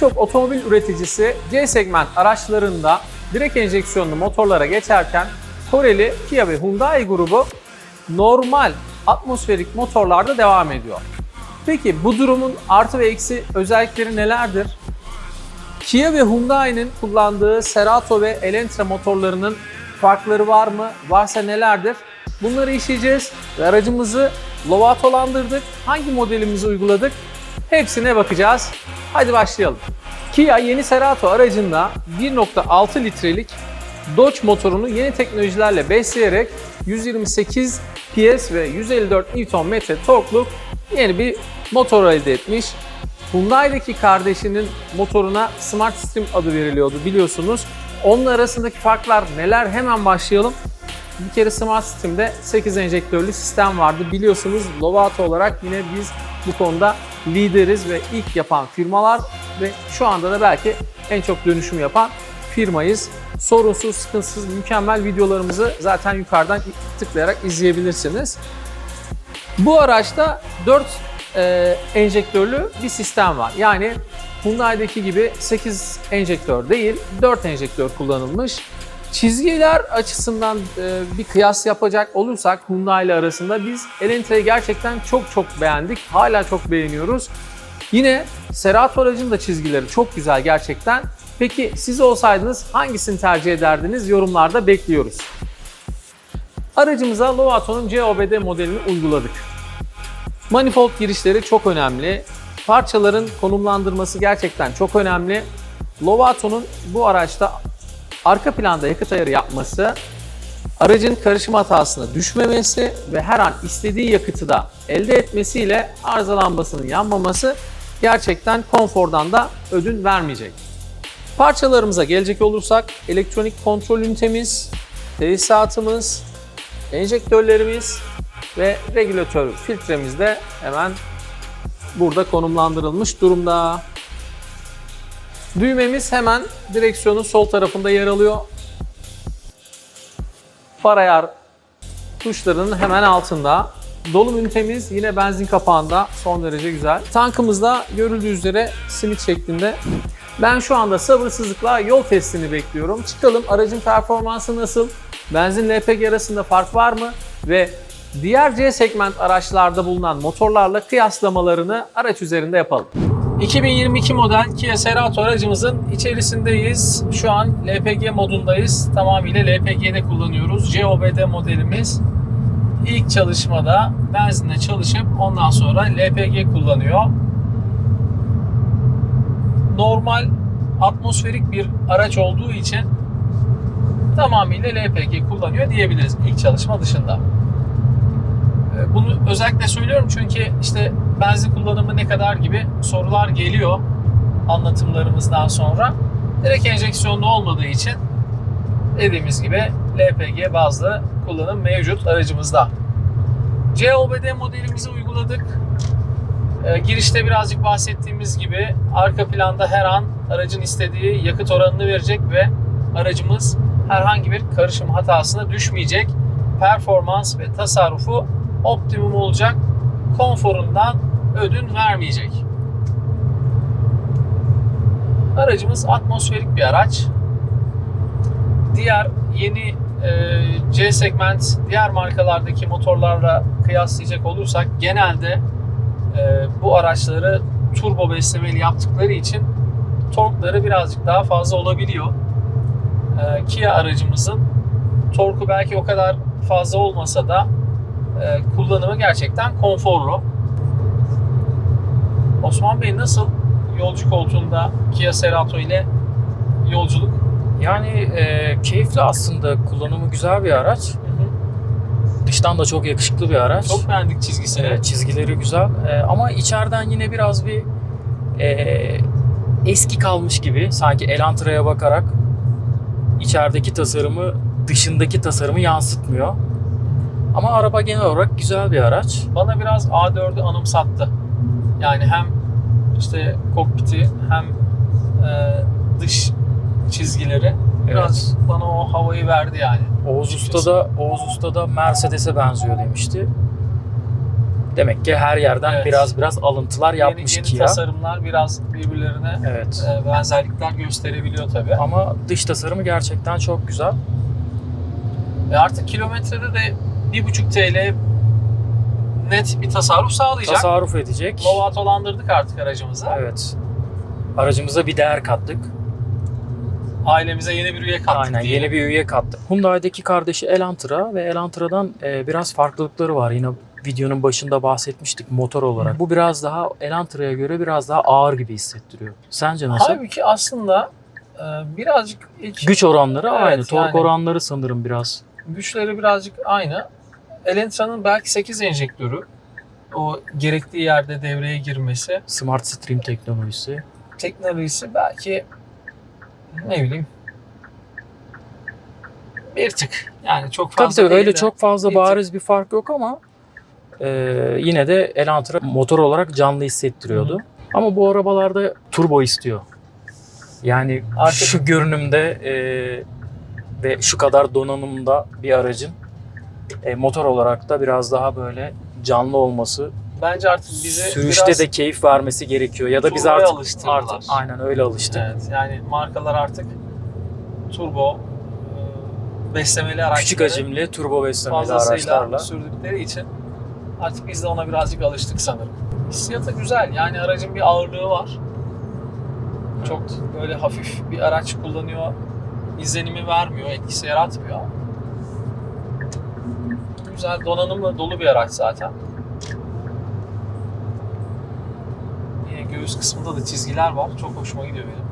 Birçok otomobil üreticisi C segment araçlarında direkt enjeksiyonlu motorlara geçerken Koreli Kia ve Hyundai grubu normal atmosferik motorlarda devam ediyor. Peki bu durumun artı ve eksi özellikleri nelerdir? Kia ve Hyundai'nin kullandığı Cerato ve Elantra motorlarının farkları var mı? Varsa nelerdir? Bunları işleyeceğiz ve aracımızı Lovato'landırdık. Hangi modelimizi uyguladık? Hepsine bakacağız. Hadi başlayalım. Kia yeni Cerato aracında 1.6 litrelik Dodge motorunu yeni teknolojilerle besleyerek 128 PS ve 154 Nm torkluk yeni bir motor elde etmiş. Hyundai'deki kardeşinin motoruna Smart Stream adı veriliyordu biliyorsunuz. Onun arasındaki farklar neler hemen başlayalım. Bir kere Smart Stream'de 8 enjektörlü sistem vardı. Biliyorsunuz Lovato olarak yine biz bu konuda lideriz ve ilk yapan firmalar ve şu anda da belki en çok dönüşüm yapan firmayız. Sorunsuz, sıkıntısız, mükemmel videolarımızı zaten yukarıdan tıklayarak izleyebilirsiniz. Bu araçta 4 e, enjektörlü bir sistem var. Yani Hyundai'deki gibi 8 enjektör değil, 4 enjektör kullanılmış. Çizgiler açısından e, bir kıyas yapacak olursak Hyundai ile arasında biz Elantra'yı gerçekten çok çok beğendik. Hala çok beğeniyoruz. Yine Cerato aracın da çizgileri çok güzel gerçekten. Peki siz olsaydınız hangisini tercih ederdiniz? Yorumlarda bekliyoruz. Aracımıza Lovato'nun COBD modelini uyguladık. Manifold girişleri çok önemli. Parçaların konumlandırması gerçekten çok önemli. Lovato'nun bu araçta arka planda yakıt ayarı yapması, aracın karışım hatasına düşmemesi ve her an istediği yakıtı da elde etmesiyle arıza lambasının yanmaması gerçekten konfordan da ödün vermeyecek. Parçalarımıza gelecek olursak elektronik kontrol ünitemiz, tesisatımız, enjektörlerimiz ve regülatör filtremiz de hemen burada konumlandırılmış durumda. Düğmemiz hemen direksiyonun sol tarafında yer alıyor. Far ayar tuşlarının hemen altında. Dolum ünitemiz yine benzin kapağında son derece güzel. Tankımızda görüldüğü üzere simit şeklinde. Ben şu anda sabırsızlıkla yol testini bekliyorum. Çıkalım aracın performansı nasıl? Benzin LPG arasında fark var mı? Ve diğer C segment araçlarda bulunan motorlarla kıyaslamalarını araç üzerinde yapalım. 2022 model Kia Cerato aracımızın içerisindeyiz. Şu an LPG modundayız. Tamamıyla LPG'de kullanıyoruz. COBD modelimiz ilk çalışmada benzinle çalışıp ondan sonra LPG kullanıyor. Normal atmosferik bir araç olduğu için tamamıyla LPG kullanıyor diyebiliriz ilk çalışma dışında. Bunu özellikle söylüyorum çünkü işte benzin kullanımı ne kadar gibi sorular geliyor anlatımlarımızdan sonra. Direkt enjeksiyonlu olmadığı için dediğimiz gibi LPG bazlı kullanım mevcut aracımızda. COBD modelimizi uyguladık. Ee, girişte birazcık bahsettiğimiz gibi arka planda her an aracın istediği yakıt oranını verecek ve aracımız herhangi bir karışım hatasına düşmeyecek. Performans ve tasarrufu optimum olacak. Konforundan ödün vermeyecek. Aracımız atmosferik bir araç. Diğer yeni e, C segment diğer markalardaki motorlarla kıyaslayacak olursak genelde e, bu araçları turbo beslemeli yaptıkları için torkları birazcık daha fazla olabiliyor. E, Kia aracımızın torku belki o kadar fazla olmasa da e, kullanımı gerçekten konforlu. Osman Bey nasıl yolcu koltuğunda Kia Cerato ile yolculuk? Yani e, keyifli aslında kullanımı güzel bir araç. Dıştan da çok yakışıklı bir araç. Çok beğendik çizgisini. E, çizgileri güzel. E, ama içeriden yine biraz bir e, eski kalmış gibi sanki Elantra'ya bakarak içerideki tasarımı dışındaki tasarımı yansıtmıyor. Ama araba genel olarak güzel bir araç. Bana biraz A4'ü anımsattı. Yani hem işte kokpiti hem e, dış çizgileri biraz bana o havayı verdi yani. Oğuz Usta da Oğuz Usta da Mercedes'e benziyor demişti. Demek ki her yerden Evet. biraz biraz alıntılar yapmış yeni, yeni Kia. tasarımlar biraz birbirlerine Evet. e, benzerlikler gösterebiliyor tabii. Ama dış tasarımı gerçekten çok güzel. Ve artık kilometrede de 1,5 TL net bir tasarruf sağlayacak. Tasarruf edecek. Lovatolandırdık artık aracımızı. Evet. Aracımıza bir değer kattık. Ailemize yeni bir üye kattık Aynen diyelim. yeni bir üye kattık. Hyundai'deki kardeşi Elantra ve Elantra'dan e, biraz farklılıkları var. Yine videonun başında bahsetmiştik motor olarak. Bu biraz daha Elantra'ya göre biraz daha ağır gibi hissettiriyor. Sence nasıl? Halbuki aslında e, birazcık ilk Güç oranları Evet, aynı. Tork yani. oranları sanırım biraz. güçleri birazcık aynı. Elentra'nın belki 8 enjektörü o gerektiği yerde devreye girmesi, Smart Stream teknolojisi. teknolojisi belki ne bileyim bir tık yani çok Tabii fazla tabii değil öyle de çok fazla bir tık. bariz bir fark yok ama e, yine de Elantra motor olarak canlı hissettiriyordu. Hı Ama bu arabalarda turbo istiyor. Yani Artık- şu görünümde e, ve şu kadar donanımda bir aracın e, motor olarak da biraz daha böyle canlı olması, bence artık bize sürüşte biraz de keyif vermesi gerekiyor. Ya da biz artık, artık aynen öyle alıştık. evet, yani markalar artık turbo e, beslemeli araçları Küçük hacimli turbo beslemeli araçlarla. sürdükleri için artık biz de ona birazcık alıştık sanırım. Hissiyatı güzel. Yani aracın bir ağırlığı var. Çok böyle hafif bir araç kullanıyor. izlenimi vermiyor, etkisi yaratmıyor. Güzel, donanımla dolu bir araç zaten. Yine göğüs kısmında da çizgiler var. Çok hoşuma gidiyor benim.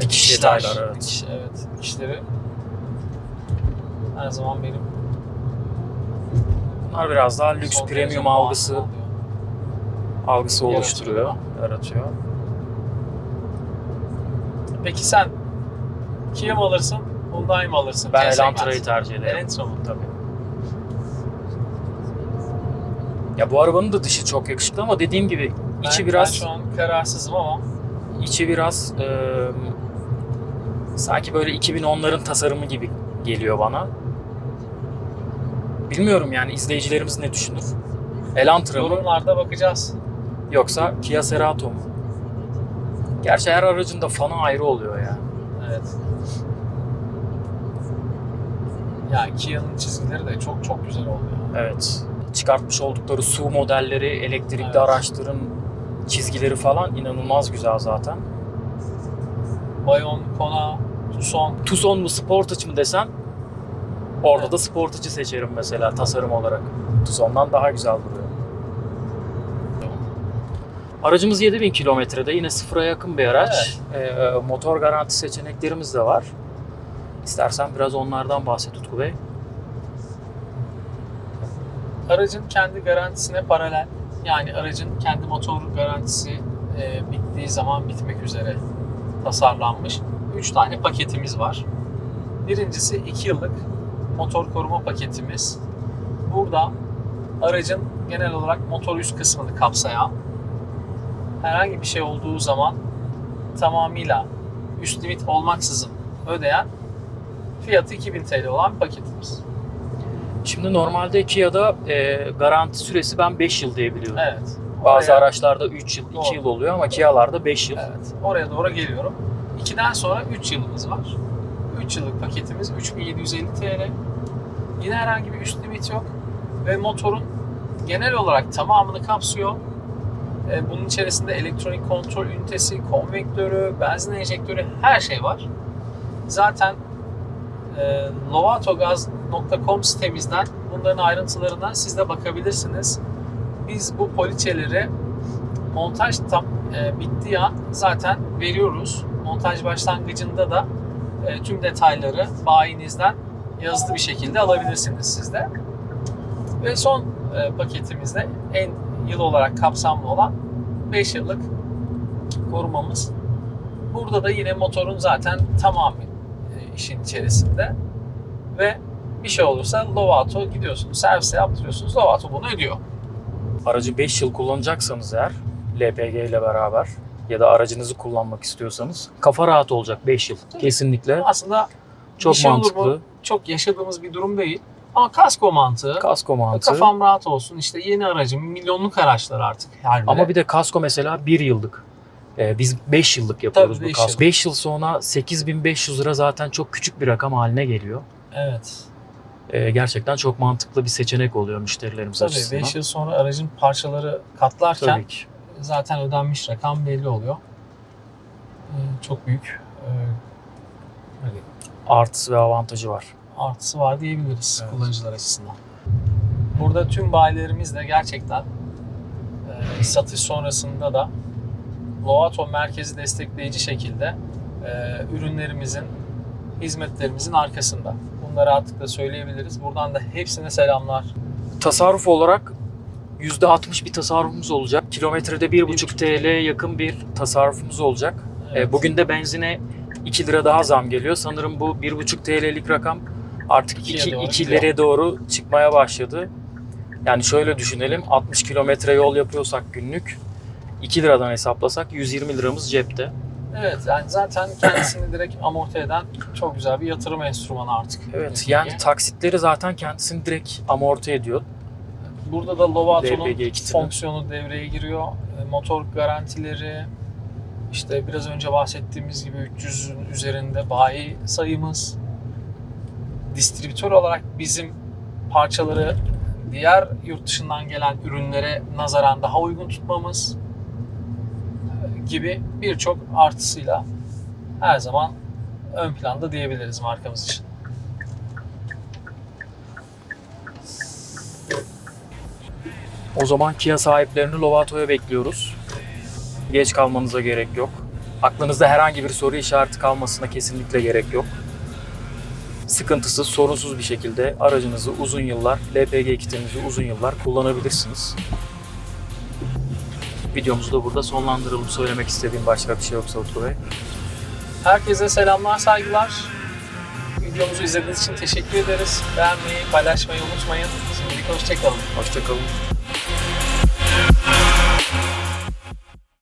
Dikiş detaylar, evet. dikiş- evet, dikişleri her zaman benim Bunlar biraz daha lüks son premium algısı algısı Yaratıyor. oluşturuyor, yaratıyor. Peki sen Kia mı alırsın, Hyundai mı alırsın? Ben. Elantra'yı tercih ederim. Elantra mı? Tabii. Ya bu arabanın da dışı çok yakışıklı ama dediğim gibi içi Ben- biraz Ben şu an kararsızım ama içi biraz e, sanki böyle 2010'ların tasarımı gibi geliyor bana. Bilmiyorum yani izleyicilerimiz ne düşünür? Elantra mı yorumlarda bakacağız. yoksa Kia Cerato mu? Gerçi her aracın da fanı ayrı oluyor ya. Evet. Ya Kia'nın çizgileri de çok çok güzel oluyor. Evet. Çıkartmış oldukları su modelleri, elektrikli Evet. araçların çizgileri falan inanılmaz güzel zaten. Bayon, Kona, Tucson. Tucson mu Sportage mı desen orada Evet. da Sportage'ı seçerim mesela tasarım olarak. Tucson'dan daha güzel duruyor. Aracımız 7000 kilometrede yine sıfıra yakın bir araç. Ee, motor garanti seçeneklerimiz de var. İstersen biraz onlardan bahset Utku Bey. Aracın kendi garantisine paralel. Yani aracın kendi motor garantisi e, bittiği zaman bitmek üzere tasarlanmış 3 tane paketimiz var. Birincisi 2 yıllık motor koruma paketimiz. Burada aracın genel olarak motor üst kısmını kapsayan herhangi bir şey olduğu zaman tamamıyla üst limit olmaksızın ödeyen fiyatı 2000 TL olan paketimiz. Şimdi normalde Kia'da e, garanti süresi ben 5 yıl diye biliyorum. Evet. Bazı Oraya- araçlarda 3 yıl, 2 Doğru. yıl oluyor ama Kia'larda 5 yıl. Evet. Oraya doğru geliyorum. 2'den sonra 3 yılımız var. 3 yıllık paketimiz 3750 TL. Yine herhangi bir üst limit yok. Ve motorun genel olarak tamamını kapsıyor. Ee, Bunun içerisinde elektronik kontrol ünitesi, konvektörü, benzin enjektörü her şey var. Zaten e, lovatogaz.com sitemizden bunların ayrıntılarından siz de bakabilirsiniz. Biz bu poliçeleri montaj tam e, bittiği an zaten veriyoruz. Montaj başlangıcında da e, tüm detayları bayinizden yazılı bir şekilde alabilirsiniz siz de. Ve son e, paketimizde en yıl olarak kapsamlı olan 5 yıllık korumamız. Burada da yine motorun zaten tamamı işin içerisinde. Ve bir şey olursa Lovato gidiyorsunuz, servise yaptırıyorsunuz. Lovato bunu ödüyor. Aracı 5 yıl kullanacaksanız eğer LPG ile beraber ya da aracınızı kullanmak istiyorsanız kafa rahat olacak 5 yıl. Kesinlikle. Aslında Çok bir şey mantıklı. çok yaşadığımız bir durum değil. Ama kasko mantığı. Kasko mantığı. Kafam rahat olsun. İşte yeni aracım, milyonluk araçlar artık her biri. Ama bir de kasko mesela 1 yıllık. Ee, biz 5 yıllık yapıyoruz Tabii, bu beş kasko. yıl. 5 yıl sonra 8500 lira zaten çok küçük bir rakam haline geliyor. Evet. Ee, gerçekten çok mantıklı bir seçenek oluyor müşterilerimiz Tabii açısından. 5 yıl sonra aracın parçaları katlarken Tabii ki. zaten ödenmiş rakam belli oluyor. Ee, çok büyük e, Artısı ve avantajı var. artısı var diyebiliriz Evet. kullanıcılar açısından. Burada tüm bayilerimiz de gerçekten e, satış sonrasında da Lovato merkezi destekleyici şekilde e, ürünlerimizin, hizmetlerimizin arkasında. Bunları rahatlıkla söyleyebiliriz. Buradan da hepsine selamlar. Tasarruf olarak %60 bir tasarrufumuz olacak. Kilometrede 1,5 TL yakın bir tasarrufumuz olacak. Evet. Ee, Bugün de benzine 2 lira daha zam geliyor. Sanırım bu 1,5 TL'lik rakam artık İkiye 2 doğru 2'lere doğru çıkmaya başladı. Yani şöyle düşünelim. 60 kilometre yol yapıyorsak günlük 2 liradan hesaplasak 120 liramız cepte. Evet yani zaten kendisini direkt amorti eden çok güzel bir yatırım enstrümanı artık. Evet yani taksitleri zaten kendisini direkt amorti ediyor. Burada da Lovato'nun fonksiyonu devreye giriyor. E, Motor garantileri, işte biraz önce bahsettiğimiz gibi 300'ün üzerinde bayi sayımız. Distribütör olarak bizim parçaları diğer yurt dışından gelen ürünlere nazaran daha uygun tutmamız gibi birçok artısıyla her zaman ön planda diyebiliriz markamız için. O zaman Kia sahiplerini Lovato'ya bekliyoruz. Geç kalmanıza gerek yok. Aklınızda herhangi bir soru işareti kalmasına kesinlikle gerek yok. Sıkıntısız, sorunsuz bir şekilde aracınızı uzun yıllar, LPG kitinizi uzun yıllar kullanabilirsiniz. Videomuzu da burada sonlandıralım. Söylemek istediğim başka bir şey yoksa Utku Bey. Herkese selamlar, saygılar. Videomuzu izlediğiniz için teşekkür ederiz. Beğenmeyi, paylaşmayı unutmayın. Şimdilik hoşçakalın. Hoşçakalın.